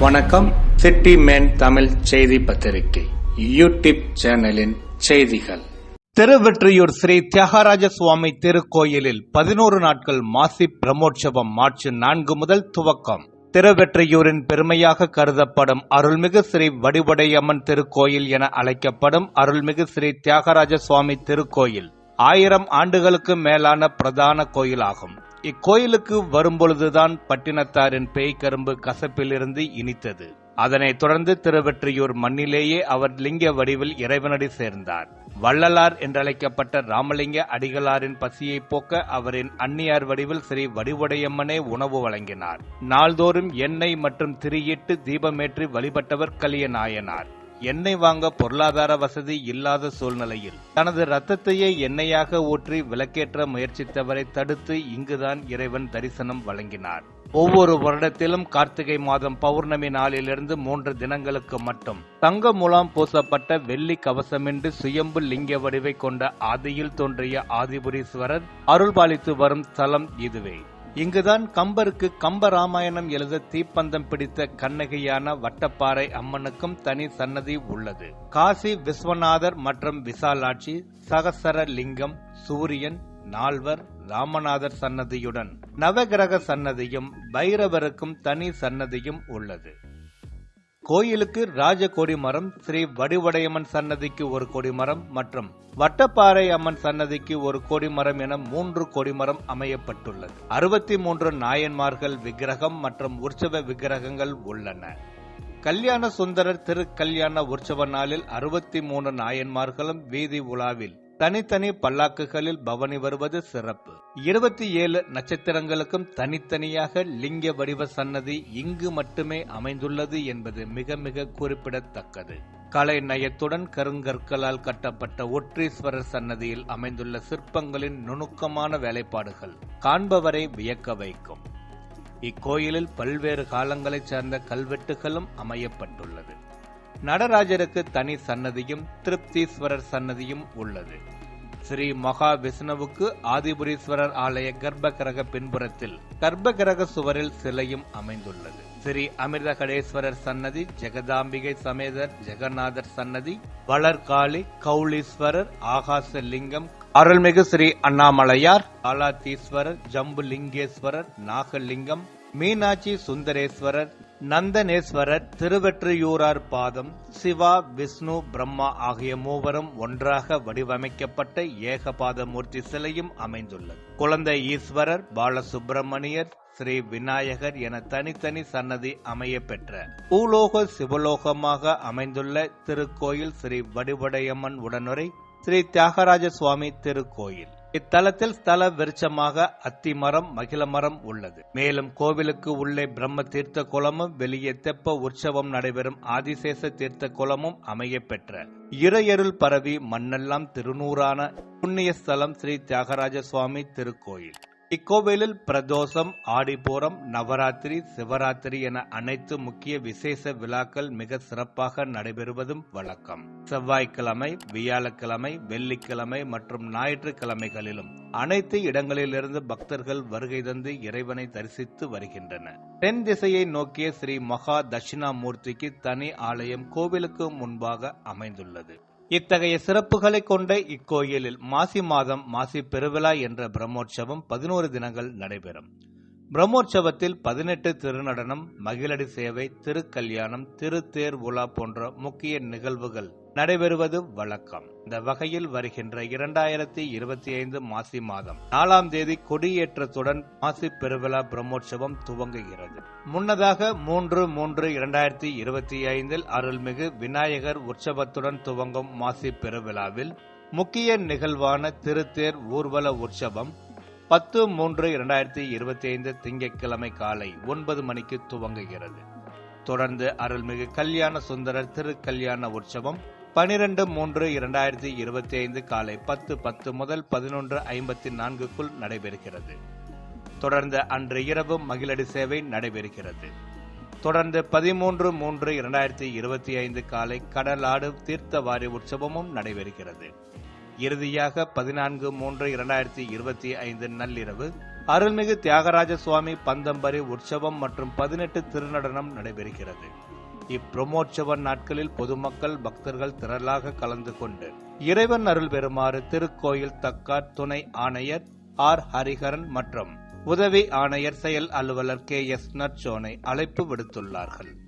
வணக்கம். City man Tamil செய்தி பத்திரிகை. யூடியூப் சேனலின் செய்திகள். திருவெற்றியூர் ஸ்ரீ தியாகராஜ சுவாமி திருக்கோயிலில் பதினோரு நாட்கள் மாசி பிரமோற்சவம் மார்ச் நான்கு முதல் துவக்கம். திருவெற்றியூரின் பெருமையாக கருதப்படும் அருள்மிகு ஸ்ரீ வடிவடையம்மன் திருக்கோயில் என அழைக்கப்படும் அருள்மிகு ஸ்ரீ தியாகராஜ சுவாமி திருக்கோயில். ஆயிரம் ஆண்டுகளுக்கு மேலான பிரதான கோயிலாகும். இக்கோயிலுக்கு வரும்பொழுதுதான் பட்டினத்தாரின் பேய்க்கரும்பு கசப்பிலிருந்து இனித்தது. அதனைத் தொடர்ந்து திருவெற்றியூர் மண்ணிலேயே அவர் லிங்க வடிவில் இறைவனடி சேர்ந்தார். வள்ளலார் என்றழைக்கப்பட்ட ராமலிங்க அடிகளாரின் பசியை போக்க அவரின் அந்நியார் வடிவில் ஸ்ரீ வடிவுடையம்மனே உணவு வழங்கினார். நாள்தோறும் எண்ணெய் மற்றும் திரியிட்டு தீபமேற்றி வழிபட்டவர் கலிய நாயனார் எண்ணெய் வாங்க பொருளாதார வசதி இல்லாத சூழ்நிலையில் தனது ரத்தத்தையே எண்ணெயாக ஊற்றி விளக்கேற்ற முயற்சித்தவரை தடுத்து இங்குதான் இறைவன் தரிசனம் வழங்கினார். ஒவ்வொரு வருடத்திலும் கார்த்திகை மாதம் பௌர்ணமி நாளிலிருந்து மூன்று தினங்களுக்கு மட்டும் தங்க முலாம் பூசப்பட்ட வெள்ளி கவசமின்றி சுயம்பு லிங்க வடிவை கொண்ட ஆதியில் தோன்றிய ஆதிபுரீஸ்வரர் அருள்பாலித்து வரும் தலம் இதுவே. இங்குதான் கம்பருக்கு கம்ப ராமாயணம் எழுத தீப்பந்தம் பிடித்த கண்ணகியான வட்டப்பாறை அம்மனுக்கும் தனி சன்னதி உள்ளது. காசி விஸ்வநாதர் மற்றும் விசாலாட்சி சகசர லிங்கம் சூரியன் நால்வர் ராமநாதர் சன்னதியுடன். நவகிரக சன்னதியும் பைரவருக்கும் தனி சன்னதியும் உள்ளது. கோயிலுக்கு ராஜ கொடிமரம் ஸ்ரீ வடிவடையம்மன் சன்னதிக்கு ஒரு கொடிமரம் மற்றும் வட்டப்பாறை அம்மன் சன்னதிக்கு ஒரு கொடிமரம் என மூன்று கொடிமரம் அமையப்பட்டுள்ளது. அறுபத்தி மூன்று நாயன்மார்கள் விக்கிரகம் மற்றும் உற்சவ விக்கிரகங்கள் உள்ளன. கல்யாண சுந்தரர் திரு கல்யாண உற்சவ நாளில் அறுபத்தி மூணு நாயன்மார்களும் வீதி உலாவில் தனித்தனி பல்லாக்குகளில் பவனி வருவது சிறப்பு. இருபத்தி ஏழு நட்சத்திரங்களுக்கும் தனித்தனியாக லிங்க வடிவ சன்னதி இங்கு மட்டுமே அமைந்துள்ளது என்பது மிக மிக குறிப்பிடத்தக்கது. கலை நயத்துடன் கருங்கற்களால் கட்டப்பட்ட ஒற்றீஸ்வரர் சன்னதியில் அமைந்துள்ள சிற்பங்களின் நுணுக்கமான வேலைப்பாடுகள் காண்பவரை வியக்க வைக்கும். இக்கோயிலில் பல்வேறு காலங்களைச் சேர்ந்த கல்வெட்டுகளும் அமையப்பட்டுள்ளது. நடராஜருக்கு தனி சன்னதியும் திருப்தீஸ்வரர் சன்னதியும் உள்ளது. ஸ்ரீ மகா விஷ்ணுவுக்கு ஆதிபுரீஸ்வரர் ஆலய கர்ப்பகிரக பின்புறத்தில் கர்ப்பகிரக சுவரில் சிலையும் அமைந்துள்ளது. ஸ்ரீ அமிர்தகடேஸ்வரர் சன்னதி ஜெகதாம்பிகை சமேதர் ஜெகநாதர் சன்னதி வளர்காளி கௌலீஸ்வரர் ஆகாச லிங்கம் அருள்மிகு ஸ்ரீ அண்ணாமலையார் காலாத்தீஸ்வரர் ஜம்புலிங்கேஸ்வரர் நாகலிங்கம் மீனாட்சி சுந்தரேஸ்வரர் நந்தனேஸ்வரர் திருவெற்றியூரார் பாதம் சிவா விஷ்ணு பிரம்மா ஆகிய மூவரும் ஒன்றாக வடிவமைக்கப்பட்ட ஏகபாத மூர்த்தி சிலையும் அமைந்துள்ளது. குழந்தை ஈஸ்வரர் பாலசுப்பிரமணியர் ஸ்ரீ விநாயகர் என தனித்தனி சன்னதி அமைய பெற்ற பூலோக சிவலோகமாக அமைந்துள்ள திருக்கோயில் ஸ்ரீ வடிவடையம்மன் உடனுரை ஸ்ரீ தியாகராஜ சுவாமி திருக்கோயில். இத்தலத்தில் ஸ்தல விருட்சமாக அத்திமரம் மகிழமரம் உள்ளது. மேலும் கோவிலுக்கு உள்ளே பிரம்ம தீர்த்த குளமும் வெளியே தெப்ப உற்சவம் நடைபெறும் ஆதிசேஷ தீர்த்த குளமும் அமைய பெற்ற. இறையருள் பரவி மண்ணெல்லாம் திருநூறான புண்ணிய ஸ்தலம் ஸ்ரீ தியாகராஜ சுவாமி திருக்கோயில். இக்கோவிலில் பிரதோஷம் ஆடிப்பூரம் நவராத்திரி சிவராத்திரி என அனைத்து முக்கிய விசேஷ விழாக்கள் மிக சிறப்பாக நடைபெறுவதும் வழக்கம். செவ்வாய்க்கிழமை வியாழக்கிழமை வெள்ளிக்கிழமை மற்றும் ஞாயிற்றுக்கிழமைகளிலும் அனைத்து இடங்களிலிருந்து பக்தர்கள் வருகை தந்து இறைவனை தரிசித்து வருகின்றனர். தென் திசையை நோக்கிய ஸ்ரீ மகா தட்சிணாமூர்த்திக்கு தனி ஆலயம் கோவிலுக்கு முன்பாக அமைந்துள்ளது. இத்தகைய சிறப்புகளை கொண்ட இக்கோயிலில் மாசி மாதம் மாசி பெருவிழா என்ற பிரம்மோற்சவம் பதினோரு தினங்கள் நடைபெறும். பிரம்மோற்சவத்தில் பதினெட்டு திருநடனம் மகிழடி சேவை திருக்கல்யாணம் திருத்தேர் உலா போன்ற முக்கிய நிகழ்வுகள் நடைபெறுவது வழக்கம். இந்த வகையில் வருகின்ற இரண்டாயிரத்தி இருபத்தி ஐந்து மாசி மாதம் நாலாம் தேதி கொடியேற்றத்துடன் மாசி பெருவிழா பிரம்மோற்சவம் துவங்குகிறது. முன்னதாக மூன்று மூன்று இரண்டாயிரத்தி இருபத்தி ஐந்தில் அருள்மிகு விநாயகர் உற்சவத்துடன் துவங்கும் மாசி பெருவிழாவில் முக்கிய நிகழ்வான திருத்தேர் ஊர்வல உற்சவம் பத்து மூன்று இரண்டாயிரத்தி இருபத்தி ஐந்து திங்கட்கிழமை காலை ஒன்பது மணிக்கு துவங்குகிறது. தொடர்ந்து அருள்மிகு கல்யாண சுந்தரர் திருக்கல்யாண உற்சவம் பனிரெண்டு மூன்று இரண்டாயிரத்தி இருபத்தி ஐந்து காலை பத்து பத்து முதல் பதினொன்று ஐம்பத்தி நான்குக்குள் நடைபெறுகிறது. தொடர்ந்து அன்று இரவு மகிழடி சேவை நடைபெறுகிறது. தொடர்ந்து பதிமூன்று மூன்று இரண்டாயிரத்தி இருபத்தி ஐந்து காலை கடலாடு தீர்த்தவாரி உற்சவமும் நடைபெறுகிறது. இறுதியாக பதினான்கு மூன்று இரண்டாயிரத்தி இருபத்தி ஐந்து நள்ளிரவு அருள்மிகு தியாகராஜ சுவாமி பந்தம்பரி உற்சவம் மற்றும் பதினெட்டு திருநடனம் நடைபெறுகிறது. இப்பிரமோற்சவ நாட்களில் பொதுமக்கள் பக்தர்கள் திரளாக கலந்து கொண்டு இறைவன் அருள் பெறுமாறு திருக்கோயில் தக்கார் துணை ஆணையர் ஆர். ஹரிஹரன் மற்றும் உதவி ஆணையர் செயல் அலுவலர் கே. எஸ். நற்சோனை அழைப்பு விடுத்துள்ளார்கள்.